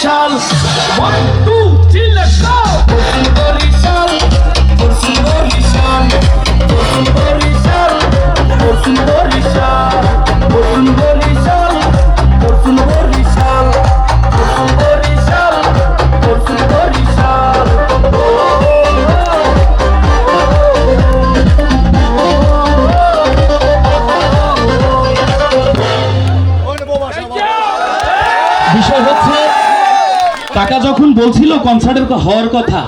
Barishal one two three let's go Barishal Barishal Barishal Barishal Barishal Barishal Barishal Barishal বিষয় হচ্ছে কাকা যখন বলছিল কনসার্টের হওয়ার কথা